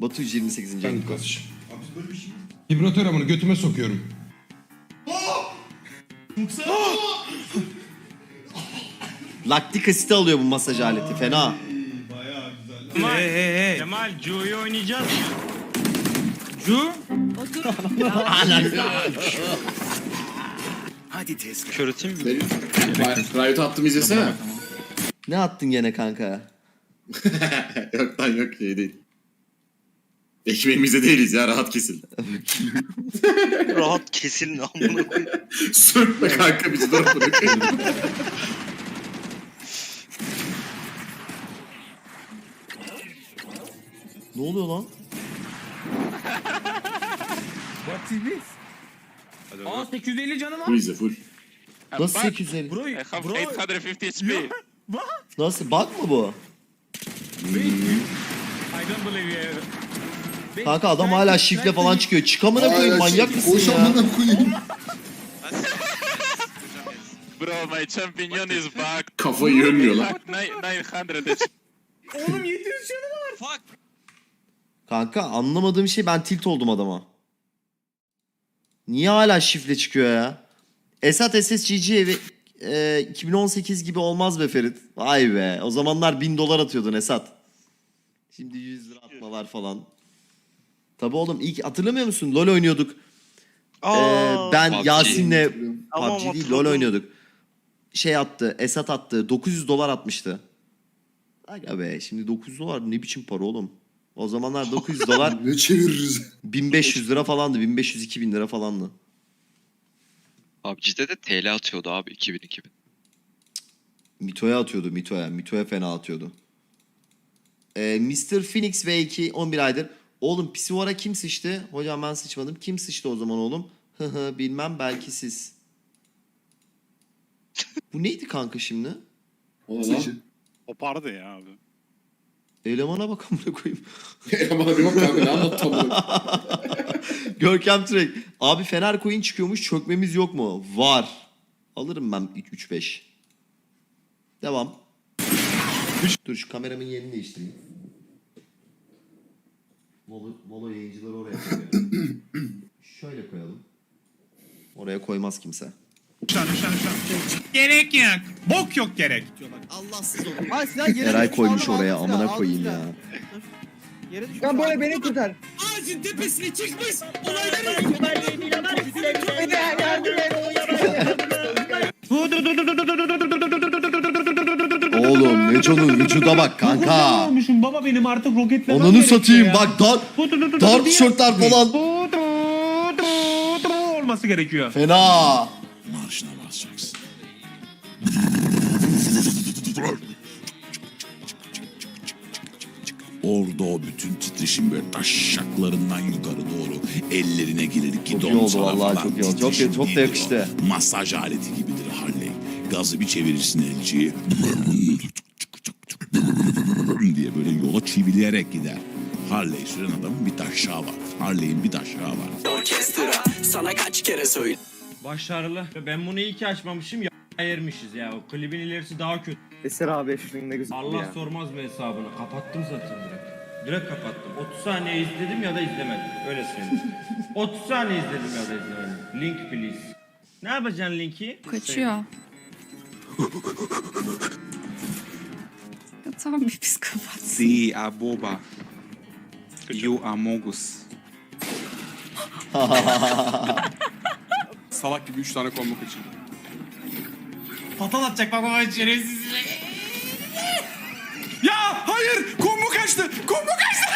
Batu 128. Ben ayın. kardeşim. Abi böyle bir şey. Vibratör amını götüme sokuyorum. Laktik asiti alıyor bu masaj aleti. Fena. Bayağı güzel. Kemal, Hey hey hey. Kemal Cu'yu oynayacağız? Cu? Kör atayım mı? Riot attım izlesene. Ne attın gene kanka? yok lan yok şey değil. Ekmeğimizde değiliz ya rahat kesin. Rahat kesilin amına koyayım. Sürtme kanka bizi dur bırakın. Ne oluyor lan? What is this? Aa 850 canım var. Full izle full. Nasıl 850? Bro, I have bro. 850 HP. Nasıl? Bak mı bu? I don't believe you. Kanka adam hala şifle falan çıkıyor. Çıkamına koyayım manyak mısın ya? amına koyayım. Bro, my champion is back. Kafayı yönmüyor lan. Nine- 900 HP. Oğlum 700 canım var. Kanka anlamadığım şey ben tilt oldum adama. Niye hala şifle çıkıyor ya? Esat SSGG evi e, 2018 gibi olmaz be Ferit. Vay be. O zamanlar 1000 dolar atıyordun Esat. Şimdi 100 lira atmalar falan. Tabi oğlum ilk hatırlamıyor musun? LoL oynuyorduk. Ee, ben PUBG. Yasin'le Tamam, PUBG değil hatırladım. LoL oynuyorduk. Şey attı, Esat attı. 900 dolar atmıştı. Aga be şimdi 900 dolar ne biçim para oğlum? O zamanlar 900 dolar Ne çeviririz? 1500 lira falandı. 1500-2000 lira falandı. PUBG'de de TL atıyordu abi 2000 2000. Mito'ya atıyordu Mito'ya. Mito'ya fena atıyordu. Ee, Mr. Phoenix V2 11 aydır. Oğlum Pisivara kim sıçtı? Hocam ben sıçmadım. Kim sıçtı o zaman oğlum? Hı hı bilmem belki siz. Bu neydi kanka şimdi? O ne lan? Kopardı ya abi. Elemana bak amına koyayım. Bir bak kanka ne anlattı bunu? Görkem Trek. Abi Fener coin çıkıyormuş çökmemiz yok mu? Var. Alırım ben 3-5. Devam. Dur şu kameramın yerini değiştireyim. Volo, Volo yayıncıları oraya koyuyorum. Şöyle koyalım. Oraya koymaz kimse. Şu an, şu an, şu an. Gerek yok. Bok yok gerek. Allahsız olur. Ay silah yere Eray koymuş oraya amına koyayım ya. Yere düştü. Lan böyle beni kurtar. Ağacın tepesine çıkmış. Olayları Oğlum Neco'nun vücuda bak kanka. Baba benim artık roketlemem Onunu gerekiyor satayım ya. bak dar, dar tişörtler falan. olması gerekiyor. Fena. Marşına basacaksın. Orada o bütün titreşim böyle taşşaklarından yukarı doğru ellerine gelir gidon iyi oldu sana vallahi, falan çok iyi oldu. Çok- titreşim çok da değildir yakıştı. o. Masaj aleti gibidir Harley. Gazı bir çevirirsin elciyi. Diye böyle yola çivileyerek gider. Harley süren adamın bir taşağı var. Harley'in bir taşağı var. Sana kaç kere söyle. Başarılı. Ben bunu iyi ki açmamışım ya ayırmışız ya. O klibin ilerisi daha kötü. Eser abi ne gözüktü Allah ya. sormaz mı hesabını? Kapattım zaten direkt. Direkt kapattım. 30 saniye izledim ya da izlemedim. Öyle söyleyeyim. 30 saniye izledim ya da izlemedim. Link please. Ne yapacaksın linki? Kaçıyor. tamam bir psikopat. Si aboba. You amogus. Salak gibi 3 tane combo kaçırdı. Patal atacak bak baba şerefsiz. ya hayır kombu kaçtı. Kombu kaçtı.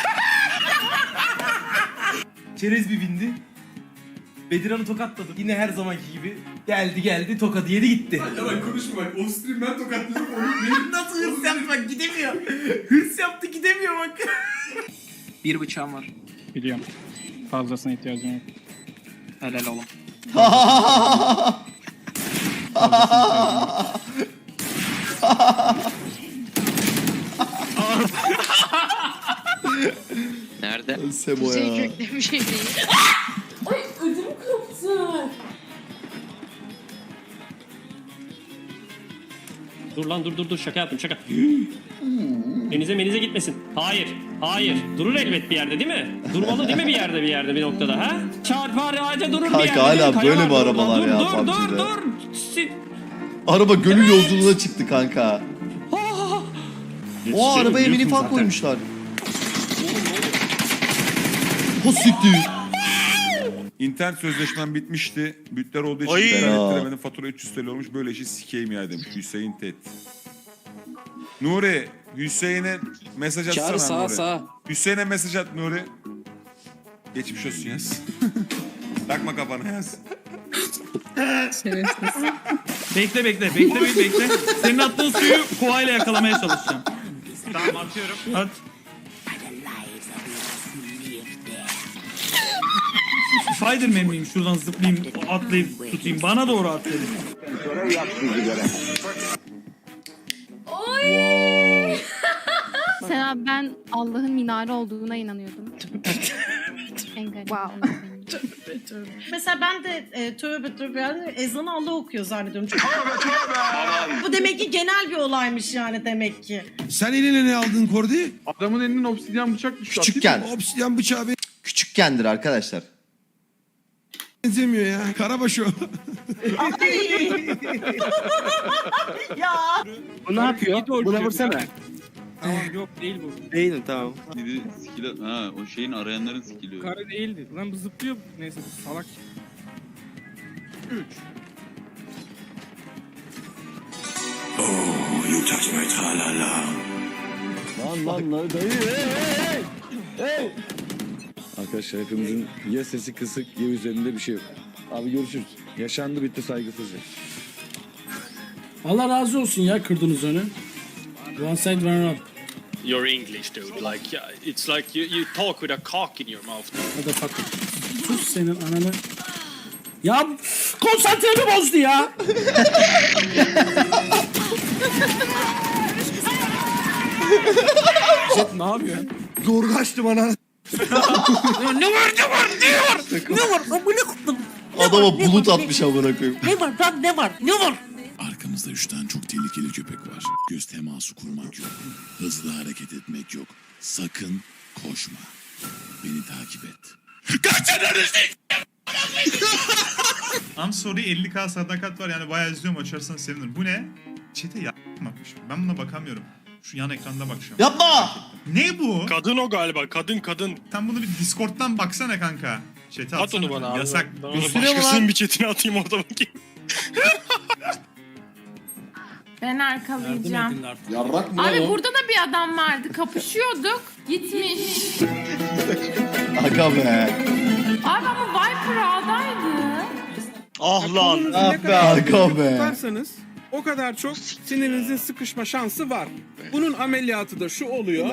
Çerez bir bindi. Bedirhan'ı tokatladı. Yine her zamanki gibi. Geldi geldi tokadı yedi gitti. Ya bak konuşma bak. O stream ben tokatlıyorum. Onu Nasıl hırs yaptı bak gidemiyor. hırs yaptı gidemiyor bak. Bir bıçağım var. Biliyorum. Fazlasına ihtiyacım yok. Helal oğlum. Nerede? Sebo ya. Dur lan dur dur dur şaka yaptım şaka. Denize menize gitmesin. Hayır. Hayır. Durur elbet bir yerde değil mi? Durmalı değil mi bir yerde bir yerde bir noktada ha? Çarpar ağaca durur bir Kanka yerde. hala? Kaya böyle var mi arabalar dur, ya Dur dur dur. Araba gönül yolculuğuna çıktı kanka. O arabaya mini fan koymuşlar. O siktir. İnternet sözleşmem bitmişti. Bütler olduğu için Ay. ben Fena. ettiremedim. Fatura 300 TL olmuş. Böyle işi sikeyim ya demiş. Hüseyin Tet. Nuri, Hüseyin'e mesaj atsana Nuri. Hüseyin'e mesaj at Nuri. Geçmiş olsun yaz. Takma kafana yaz. Bekle bekle bekle bekle bekle. Senin attığın suyu kovayla yakalamaya çalışacağım. Tamam atıyorum. At. Spiderman miyim? Şuradan zıplayayım, atlayıp tutayım. Bana doğru at dedim. Mesela ben Allah'ın minare olduğuna inanıyordum. en garip. Wow. Mesela ben de e, tövbe tövbe yani ezanı Allah okuyor zannediyorum. Çünkü- Bu demek ki genel bir olaymış yani demek ki. Sen eline ne aldın Kordi? Adamın elinden obsidyen bıçak düştü. Küçükken. Obsidyen bıçağı Küçükkendir arkadaşlar. Benzemiyor ya. Karabaş o. ya Bu ne yapıyor? Buna vursana. Tamam yok değil bu. Değil mi? Tamam. Skill, ha o şeyin arayanların skill'i. Kare değildi. Lan bu zıplıyor. Neyse bu salak. Arkadaşlar hepimizin ya sesi kısık ya üzerinde bir şey yok. Abi görüşürüz. Yaşandı bitti saygısızca. Allah razı olsun ya kırdınız onu. One side one up. You're English dude. Like it's like you, you talk with a cock in your mouth. Motherfucker. Sus senin ananı. Ya konsantremi bozdu ya. Ne yapıyorsun? Zor kaçtı bana. Ne var ne var ne var ne var? Amına koydum. Adama bulut atmış amına koyayım. Ne var lan ne var ne var? Arkamızda üç tane çok tehlikeli köpek var. Göz teması kurmak yok. Hızlı hareket etmek yok. Sakın koşma. Beni takip et. I'm sorry 50k sadakat var yani bayağı izliyorum açarsan sevinirim. Bu ne? Çete yapmış. Ben buna bakamıyorum. Şu yan ekranda bakacağım. Yapma. Ne bu? Kadın o galiba. Kadın kadın. Sen bunu bir Discord'dan baksana kanka. Chat'e At atsana. onu bana abi. Yasak. Ben onu başkasının lan? bir chatine atayım orada bakayım. Ben arkalayacağım. Yarrak mı Abi burada da bir adam vardı. Kapışıyorduk. Gitmiş. Aga be. Abi ama Viper A'daydı. Ah lan. Ah be aga be. Tutarsanız o kadar çok sinirinizin sıkışma şansı var. Bunun ameliyatı da şu oluyor.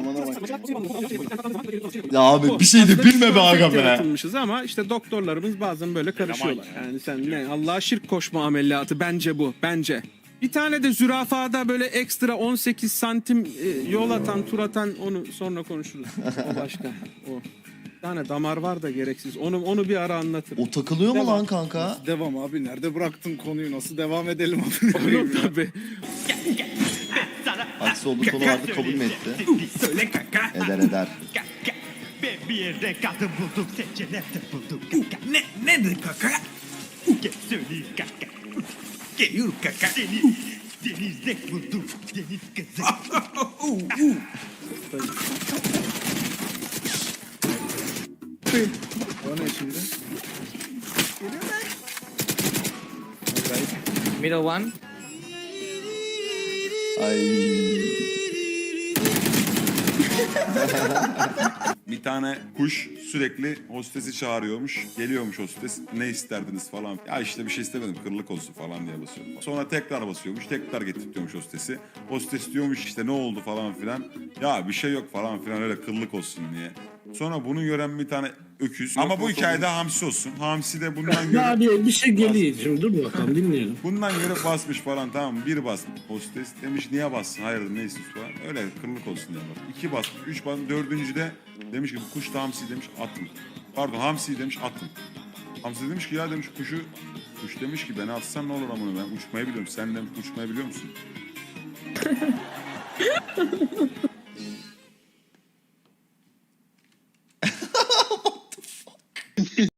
Ya abi bir şey de bilme be aga be. yaratılmışız ama işte doktorlarımız bazen böyle karışıyorlar. Yani sen ne Allah'a şirk koşma ameliyatı bence bu bence. Bir tane de zürafada böyle ekstra 18 santim e, yol atan, tur atan onu sonra konuşuruz. O başka. O. Bir tane damar var da gereksiz. Onu onu bir ara anlatırım. O takılıyor mu lan kanka? Devam abi. Nerede bıraktın konuyu? Nasıl devam edelim Onu tabii. Aksi olduğu konu vardı kabul mü etti? Söyle kaka. Eder eder. Bir yerde kadın bulduk, seçenekte bulduk. Ne nedir kaka? Gel söyleyeyim kaka. Geliyor kaka. Deniz, denizde bulduk, deniz kızı. O ne şimdi? Middle one. Ay. Bir tane kuş sürekli hostesi çağırıyormuş. Geliyormuş hostes. Ne isterdiniz falan. Ya işte bir şey istemedim kırılık olsun falan diye basıyorum. Sonra tekrar basıyormuş. Tekrar getirtiyormuş hostesi. Hostes diyormuş işte ne oldu falan filan. Ya bir şey yok falan filan öyle kırılık olsun diye. Sonra bunu gören bir tane öküz. Ama bu hikayede hamsi olsun. Hamsi de bundan görüp... bir şey geliyor. Şimdi dur bakalım dinleyelim. Bundan görüp basmış falan tamam mı? Bir basmış hostes demiş niye bassın hayırdır ne istiyorsun falan. Öyle kırılık olsun diye bak. İki basmış, üç basmış, dördüncü de demiş ki bu kuş da hamsi demiş attım. Pardon hamsi demiş attım. Hamsi demiş ki ya demiş kuşu kuş demiş ki beni atsan ne olur amına ben uçmayı biliyorum. Sen demiş uçmayı biliyor musun?